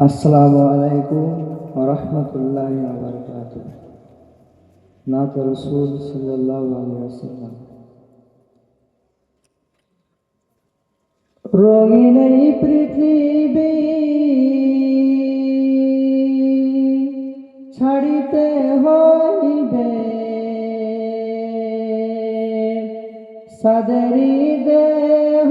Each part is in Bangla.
আসসালামু আলাইকুম ওরহমতুল্লাহ আবরকাত নাত রসুল সাল্লাহ আলিয়াল্লাম রঙিন এই পৃথিবী ছাড়িতে হইবে। সাদরি দেহ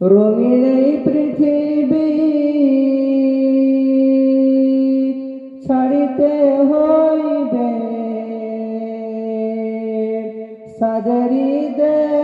রঙিন পৃথিবী ছাড়িতে হইবে সাদরি দেহ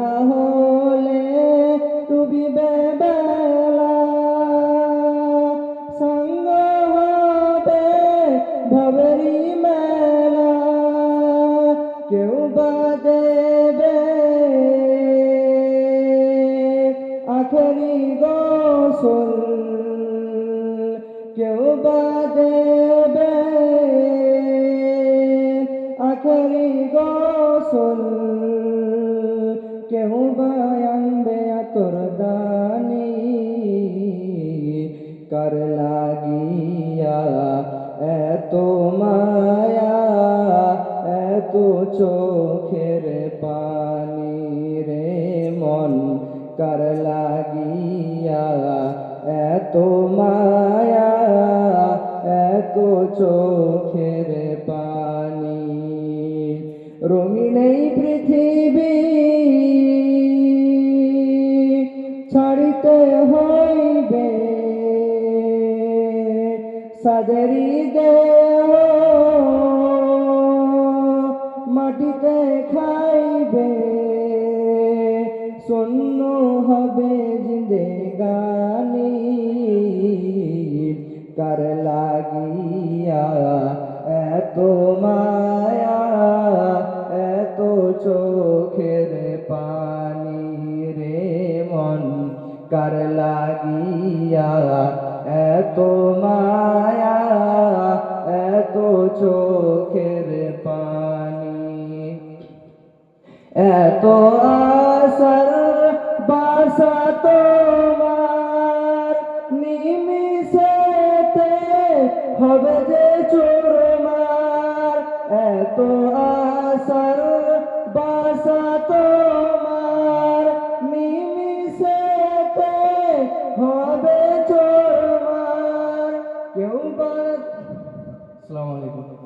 হলে ডুবিবে বেলা। সঙ্গ হবে কেউ বা দেবে আখরি গোসল। কেউ বা দেবে আখরি গোসল। কার লাগিয়া এত মায়া এত চোখের পানি রে মন কার লাগিয়া এত মায়া এত চোখের পানি রঙিন এই পৃথিবী ছাড়িতে হইবে সাদরি দেহ মাটিতে খাইবে, শূন্য হবে জিন্দেগানি। কার লাগিয়া এত মায়া, এত চোখের পানি রে মন, কার লাগিয়া এত মায়া, এত চোখের পানি। এত আসার বাসা তোমার নিমিষেতে হবে যে চোরমার। এত আসার السلام عليكم.